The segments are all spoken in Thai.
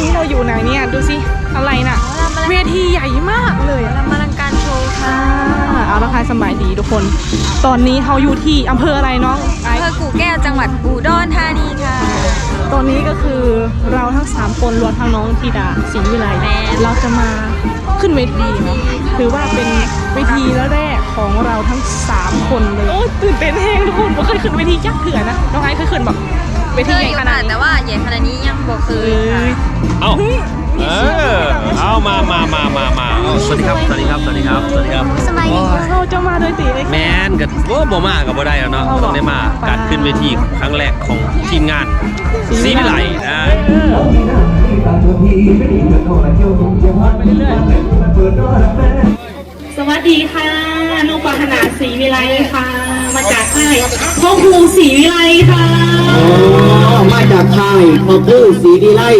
นี้เราอยู่ไหนเนี่ย ดูสิ อะไรน่ะ เวทีใหญ่มากเลยอะรำอลังการโชว์ค่ะอ่าเอาละค่ะสำบายดีทุกคน ตอนนี้เขาอยู่ที่อำเภออะไรน้องไออำเภอกู่แก้วจังหวัดอุดรธานีค่ะ ตอนนี้ก็คือเราทั้ง 3 คนรวมทั้งน้องธีดาศรีวิไลแม่เราจะมาขึ้นเวทีเนาะถือว่าเป็นเวทีแรกของเราทั้ง 3 คนเลย โอ้ยตื่นเต้นแห้งทุกคนไม่เคยขึ้นเวทียักษ์เถื่อนะน้องไอซ์เคยขึ้นแบบเวเคทียใหอญ่ยู่ขนาค่ะดนี้แต่ว่าใหญ่ขนาดนี้ ยังบ่เคเอยค่ะ้ยเอ้าเฮ้ยมีเอชื่ออด้วยเหรเอามามามามามาเอาสวัสดีครับสวัสดีครับสวัสดีครับสวัสดีครับสมัยนี้เราจะมาโดยตีเลยแมนกับว่าบ่มากับบ่ได้แล้วเนาะเอาเหรอต้องได้มาการขึ้นเวทีครั้งแรกของทีมงานซีวิไลนะสวัสดีค่ะน้องปรารถนาศรีวิไลค่ะ มาจากค่ายพ่อครูศรีวิไลค่ะ พอคือสีดีไล่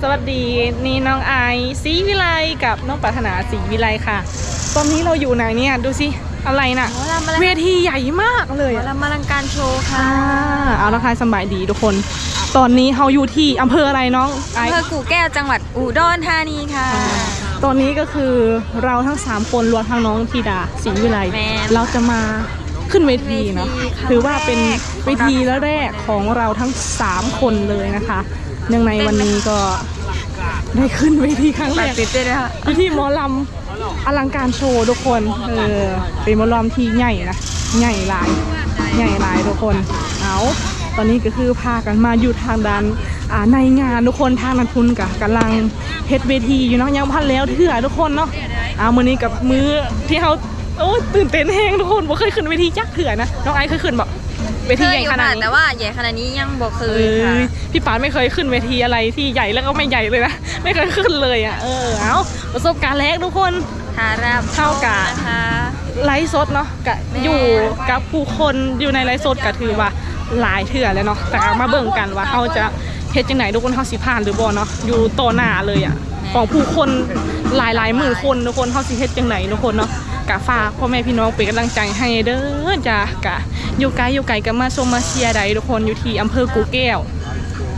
สวัสดีนี่น้องไอซ์ศรีวิไลกับน้องปรารถนาศรีวิไลค่ะ ตอนนี้เราอยู่ไหนเนี่ยดูสิอะไรน่ะ หมอลำอลังเวทีใหญ่มากเลยหมออะลำอลังการโชว์ค่ะอ่าเอาละค่ะสำบายดีทุกคน ตอนนี้เขาอยู่ที่อำเภออะไรน้องไออำซ์ เภอกู่แก้วจังหวัดอุดรธานีค่ะ ตอนนี้ก็คือเราทั้ง 3 คนรวมทั้งน้องธีดาศรีวิไลแม่น เราจะมา ขึ้นเวทีเนาะเวทีครั้งถือว่าเป็นแรกเวทีแรกของเราทั้ง 3 คนเลยนะคะเนื่องในวันนี้ก็ได้ขึ้นเวทีครั้งแรฝากกติดด้วยนะคะเวทีหมอลำอลังการโชว์ทุกคนเออเป็นหมอลำที่ใหญ่นะใหญ่หลายใหญ่หลายทุกคนเอาตอนนี้ก็คือพากันมาอยู่ทางด้านอ่าในงานทุกคนทางนันทุนกับกำลังเฮ็ดเวทีอยู่เนาะยังพันแล้วเถื่อทุกคนเนาะเอามื้อนี้กับมื้อที่เขา โอ้ยตื่นเต้นแฮงทุกคนบ่เคยขึ้นเวทีจักเถื่อนะน้องไอซ์เคยขึ้นแบบเวเคทียใหญ่อยู่ขนาดค่ะนี้แต่ว่าใหญ่ขนาดนี้ยังบ่เคเอยค่ะ้ยพี่ปานไม่เคยขึ้นเวทีอะไรที่ใหญ่แล้วก็ไม่ใหญ่เลยนะไม่เคยขึ้นเลยอะเออเอาประสบการณ์แรกทุกคนทารับเท่ากับนะคะไลฟ์สดเนาะกะแม่อยู่กับผู้คนอยู่ในไลฟ์สดก็ถือว่าหลายเถื่อแล้วเนาะแต่ก็มาเบิ่งกันว่าเขาจะเฮ็ดจังไหนทุกคนเขาสิผ่านหรือบ่เนาะอยู่ต่อหน้าเลยอะของผู้คนหลายหลายๆหมื่นคนทุกคนเขาสิเฮ็ดจังไหนทุกคนเนาะ กะฝากพ่อแม่พี่น้องเป็นกำลังใจให้เด้อจ้ะกะอยู่ไกลอยู่ไกลก็มาชมมาเชียร์ใดทุกคนอยู่ที่อำเภอกูแก้ว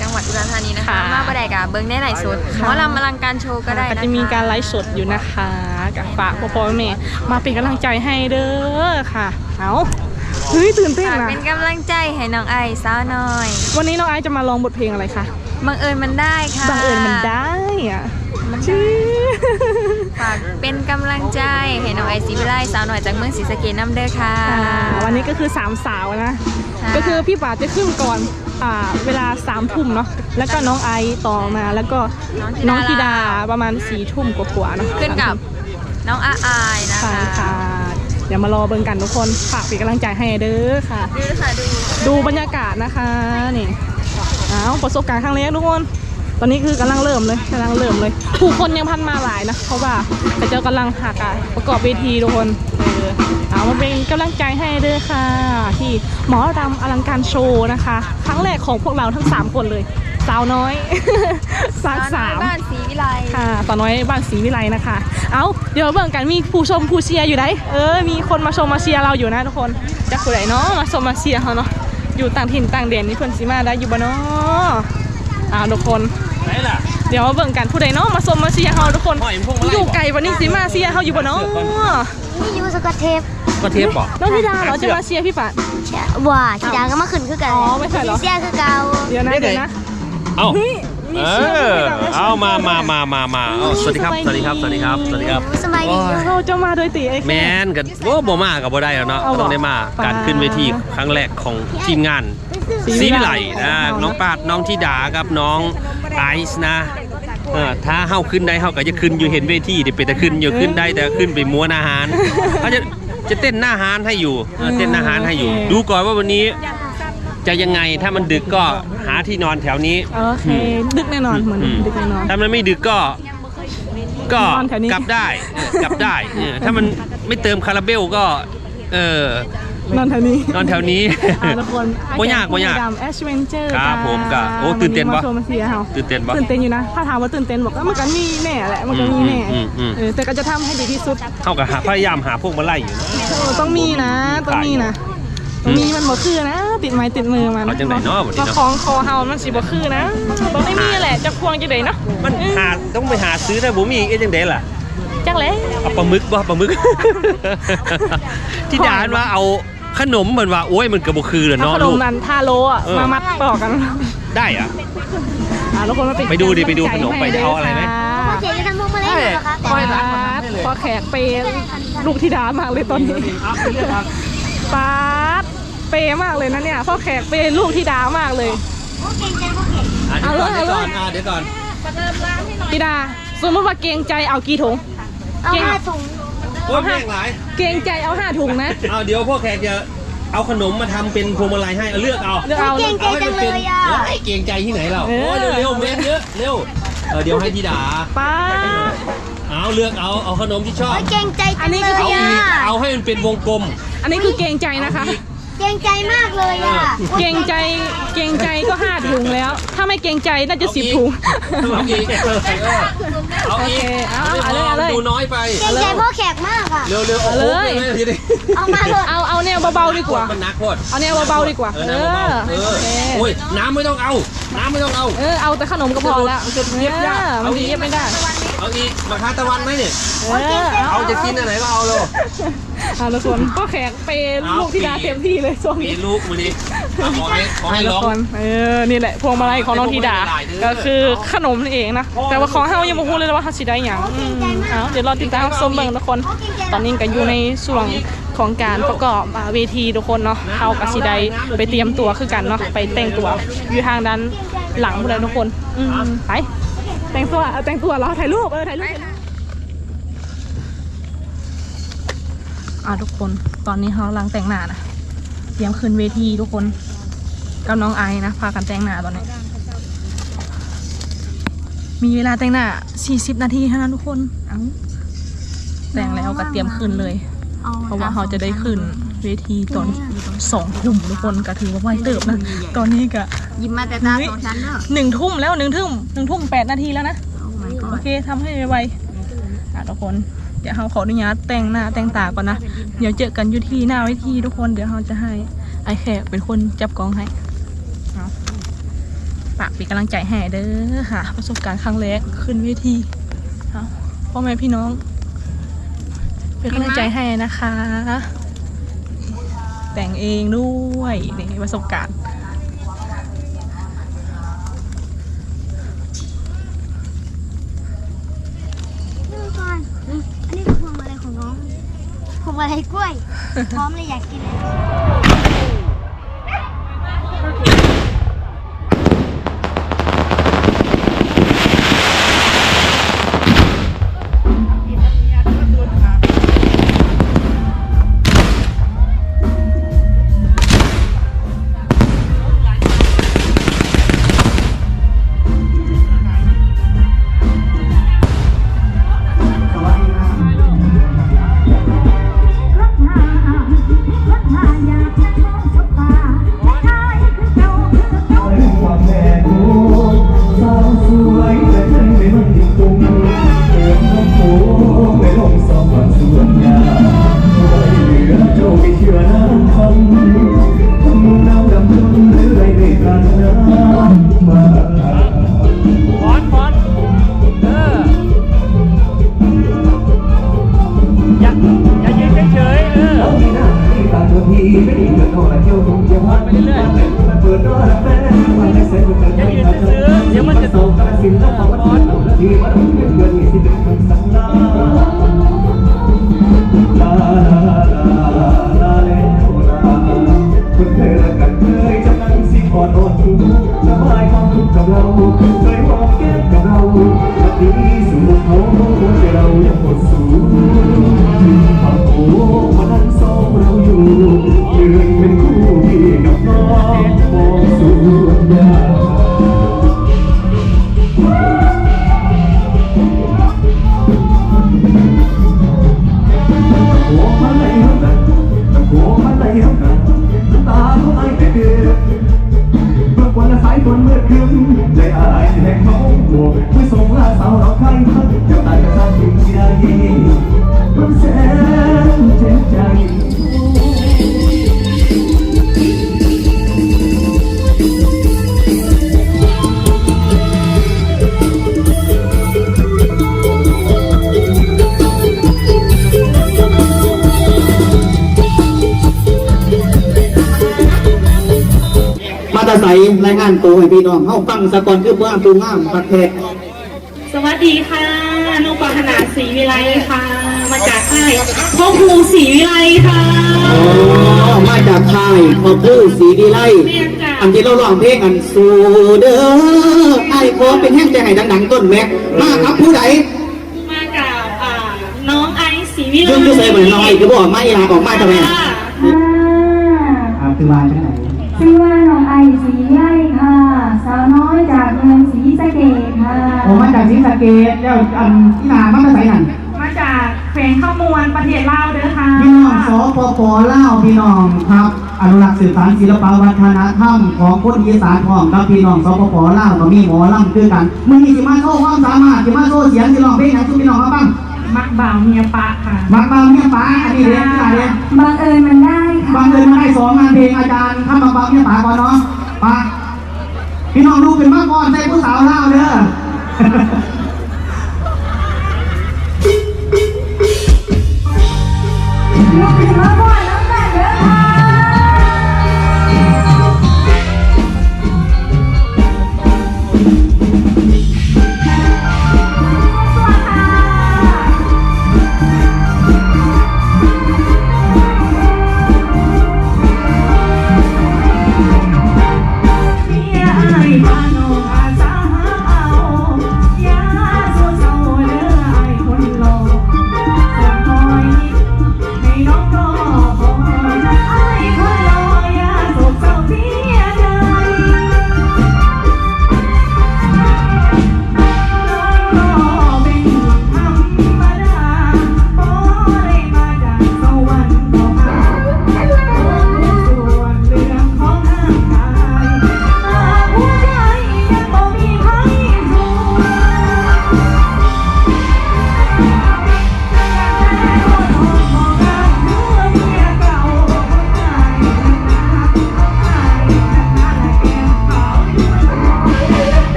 จังหวัดอุดรธานีนะคะ ค่ะ มาบ่ได้กะเบิ่งได้หลายสุดหมอลำอลังการโชว์ก็ได้ก็นะคะ จะมีการไลฟ์สดอยู่นะคะกับฝากพ่อพ่อแม่มาเป็นกำลังใจให้เด้อค่ะเอาเฮ้ยตื่นเต้นฝากอะเป็นกำลังใจให้น้องไอสาวน้อย วันนี้น้องไอซ์จะมาลองบทเพลงอะไรคะบังเอิญมันได้ค่ะบังเอิญมันได้อะมันชื่อ ฝากเป็นกำลังใจให้น้องไอซีวิไลสาวหน่อยจากเมืองศรีสะเกษน้ำเด้อค่ะ อ่าวันนี้ก็คือสามสาวนะ ค่ะ ก็คือพี่ป๋าจะขึ้นก่อนอ่าเวลาสามทุ่มเนาะแล้วก็น้องไอซ์ต่อมาแล้วก็น้องธิดาประมาณสี่ทุ่มกว่าๆเนาะขึ้นกับน้องอาอายนะใช่คะค่ะเดี๋ยวมารอเบิ่งกันทุกคนฝากเป็นกำลังใจให้เด้อค่ะ ดูค่ะดู ดูบรรยากาศนะคะนี่อ้าวประสบการณ์ครั้งแรกทุกคน ตอนนี้คือกำลังเริ่มเลยกำลังเริ่มเลย ผู้คนยังพันมาหลายนะเพราะว่าแต่เจ้ากำลังหักอะประกอบเวทีทุกคนเออเอามาเป็นกำลังใจให้เด้อค่ะ ที่หมอรำอลังการโชว์นะคะ ครั้งแรกของพวกเราทั้ง 3 คนเลย สาวน้อย สาวสามบ้านศรีวิไลค่ะตอนน้อยบ้านศรีวิไลนะคะ เอาเดี๋ยวเบิ่งกันมีผู้ชมผู้เชียร์อยู่ไหนเออมีคนมาชมมาเชียร์เราอยู่นะทุกคนจากผู้ใดเนาะมาชมมาเชียร์เขาเนาะอยู่ต่างถิ่นต่างแดนนี่เพิ่นสิมาได้อยู่บ่เนาะอ่าทุกคน ไหนล่ะ เดี๋ยวมาเบิ่งกันผู้ใดเนาะมาชมมาเชียร์เฮาทุกคนหอยพวงมาลัยอยู่ไกลวันนี้สิมาเชียร์เฮาอยู่บ่เนาะนี่ยูสกอตเทปก็เทปบอกน้องธิดาเหรอจะมาเชียร์พี่ปัดว่าชิดาก็มาขึ้นคือกันอ๋อไม่ใช่เหรอเสียคือเก่าเดี๋ยวนะเดี๋ยวนะเอ้าเฮ้ยมีดีเอชื่อเอามามามามามาเอาสวัสดีครับ สวัสดีครับ สวัสดีครับ สวัสดีครับสบายดีโอ้ยเราจะมาโดยตีไอ้แมแค่นกันว่าบ่มากับบ่ได้แล้วเนาะเอาก็เหรอต้องได้มาปาการขึ้นเวทีครั้งแรกของทีมงานศรี สีวิวิไลไลนะน้องปาดน้องธิดากับน้องไอซ์นะเออถ้าเฮาขึ้นได้เฮาก็จะขึ้นอยู่เห็นเวทีเดี๋ยวไปแต่ขึ้นอยู่ขึ้นได้แต่ขึ้นไปม้วนอาหารเขาจะจะเต้นหน้าฮานให้อยู่เออเต้นหน้าฮานให้อยู่ ดูก่อนว่าวันนี้ จะยังไงถ้ามันดึกก็หาที่นอนแถวนี้ โอเค ดึกแน่นอนเหมือนอืมดึกแน่นอน ถ้ามันไม่ดึกก็ ก็นอนแถวนี้ กลับได้เออกลับได้เออถ้ามันไม่เติมคาราเบลก็ เออ นอนแถวนี้นอนแถวนี้อ่าทุกคนบ่ยากบ่ยากแอชเวนเจอร์ครับผมก็โอ้ตื่นเต้นปะ มาโชว์มาเสียเฮาตื่นเต้นปะ ตื่นเต้นอยู่นะ ถ้าถามว่าตื่นเต้นบอกว่ามันก็มีแน่แหละ มันก็มีแน่อืมอืมอืม เออแต่ก็จะทำให้ดีที่สุดเข้ากับหาพยายามหาพวกมาไล่อยู่นะ เออต้องมีนะ ต้องมีนะต้องมีมันบ่คือนะ ติดไม้ติดมือมันเอาจังไหนเนาะบัดนี้มาเนาะคล้องคอเฮามันสิบ่คือนะต้องได้มีแหละจะควงจะได้เนาะมันหาต้องไปหาซื้อถ้าบ่มีเอ๊ะจังไดล่ะจังเลย เอาปลาหมึกบ่ปลาหมึก ที่ด่านว่าเอา ขนมเหมือนว่าโอ้ยมันกระบคือเลยถ้าเนาะขนลูมกนั้นทาโลอะเออ มามัดต่อกันได้อะ อะทุกคนมาเป็นไปดูดิไปดูกำลังใจขนมไปให้จะเอาอะไรไหมค่ะเจ๊จะทำพวกมาเล่นเหรอคะปาดพอแขกเปย์ลูกธิดามากเลยตอนนี้ปาดเปย์มากเลยนะเนี่ยพ่อแขกเปย์ลูกธิดามากเลยเอาเลยเอาเลยเดี๋ยวก่อนธิดา สมมติว่าเกรงใจเอากี่ถุง เอาห้าถุง โอ้ยแม่งหลาย เกรงใจเอาห้าถุงนะเอาเดี๋ยวพวกแขกจะเอาขนมมาทำเป็นพวงมาลัยให้เอาเลือกเอาเลือกเอาเก่งใจจังเลยอะไอ้เกรงใจที่ไหนเราเออโอ้ยเร็วๆเมนเยอะเร็วเออเดี๋ยวให้ธิดา ป้าดเอาเลือกเอาเอาขนมที่ชอบ เก่งใจอันนี้คือ เอาอีกเอาให้มันเป็นวงกลมอันนี้คือเกรงใจนะคะ เก่งใจมากเลยอะเกรงใจเกรงใจก็ห้าถุงแล้ว ถ้าไม่เกรงใจน่าจะสิบถุงเอาอีกเออเอาอีกโอเคเอาเอาเลยเอาเลย ดูน้อยไปเก่งใจพ่อแขกมากอะ เร็วๆเอาเอาเลย โอ้โหดี๋วดิเอามาเถอะเอาเอาแนวเบาๆดีกว่า มันนักโคตรเอาแนวเบาๆดีกว่าเอเออน้ำเบาอๆเอโออเค โอ้ยน้ำไม่ต้องเอา น้ำไม่ต้องเอา เออเอาแต่ขนมก็พอแล้วมันจะเย็บยาก เออมันจะเย็บไม่ได้ เอาอีกมาคาตะวันไหมเนี่ยเออเอาจะกินอันไหนก็เอาเลยเอาละส่วนก็แขกเปย์ลูกที่ดาเต็มที่เลยช่วงมีนี้ลูกมาดิเอาขอให้ขอให้เอาร้ละองส่วนเออนี่แหละพวงมาลัยของน้องธิดาก็คือขนมนั่นเองนะแต่ว่าของเฮายังบ่ฮู้เลยนะว่าเฮาสิได้หยังอืมเอาเดี๋ยวรอติดตามชมเบิ่งทุกคน ตอนนี้ก็อยู่ในช่วงของการประกอบอ่าเวทีทุกคนเนาะเฮากับสิได้ไปเตรียมตัวคือกันเนาะไปแต่งตัวอยู่ทางด้านหลังพวกเราทุกคนอืมไป แต่งตัวเอาแต่งตัวเหรอถ่ายรูปเออถ่ายรูปอ่าทุกคนตอนนี้เขากำลังแต่งหน้านะเตรียมขึ้นเวทีทุกคนกับน้องไอนะพากันแต่งหน้าตอนนี้ มีเวลาแต่งหน้า 40 นาทีเท่านั้นทุกคนเอ้าแต่งแล้วก็เตรียมขึ้นเลย เพราะว่าเขาจะได้ขึ้น เวทีตอนสองทุ่มทุกคนก็ถือว่าไวเติบนะตอนนี้ก็ยิ้มมาแต่ตาสองชั้นเนอะหนึ่งทุ่มแล้วหนึ่งทุ่มหนึ่งทุ่มแปดนาทีแล้วนะโอ้ my โอ god เคทำให้ไวๆอะทุกคนเดี๋ยวเราขออนุญาตแต่งหน้าแต่งตาก่อนนะเดี๋ยวเจอกันอยู่ที่หน้าเวทีทุกคนเดี๋ยวเราจะให้ไอแขกเป็นคนจับกล้องให้เอาฝากเป็นกำลังใจให้เด้อค่ะ ประสบการณ์ครั้งแรกขึ้นเวทีเอาพ่อแม่พี่น้อง เป็นกำลังใจให้นะคะ แต่งเองด้วยนี่ประสบการณ์อันนี้คือพวงมาลัยของน้องพวงมาลัยกล้วย พร้อมเลยอยากกินเลย สรายงานตัวให้พี่น้องเฮาฟังสะก่อนคือว่าตูงามประเทศสวัสดีค่ะนุปรารถนาศรีวิไลค่ะ มาจากค่ายพ่อครูศรีวิไลค่ะอ๋อมาจากค่ายพ่อผู้ศรีวิไลเรียนจ้ะอันที่เราร้องเพลงอันสู่เด้อไอ้ขอเป็นแห้งใจให้ดังๆต้นแม็กมาครับผู้ใดมากับอ่าน้องไอซ์ศรีวิไลยืนอยู่ใส่เหมือนน้อยคือบอกมาอีหลาบอกมาทำไมค่ะอ่าคือมาจังไหน สีไล่ค่ะ สาวน้อยจากเมืองศรีสะเกษค่ะผมมาจากศรีสะเกษแล้วอันที่นามาใส่หันมาจากแขวงข้ามวลประเทศลาวเด้อค่ะพี่น้องสปปลาวพี่น้องครับ อนุรักษ์สืบสานศิลปวัฒนธรรมของคนอีสานพร้อมกับพี่น้องสปปลาวก็มีหมอลำคือกันมือนี้สิมาโชว์ความสามารถสิมาโชว์เสียงสิร้องเพลงให้ทุกพี่น้องมาบ้างมักบ่าวเมียปะค่ะบางบางเนี่ยป๋าอันนี้เด็กที่ไหนเด็กบังเอิญมันได้ค่ะบางเดินมาได้สองงานเพลงอาจารย์ทำบางบางเนี่ยป๋าก่อนเนาะ ป๋าพี่น้องดูเป็นมากก่อนใจผู้สาวลาเด้อเราเป็นว่า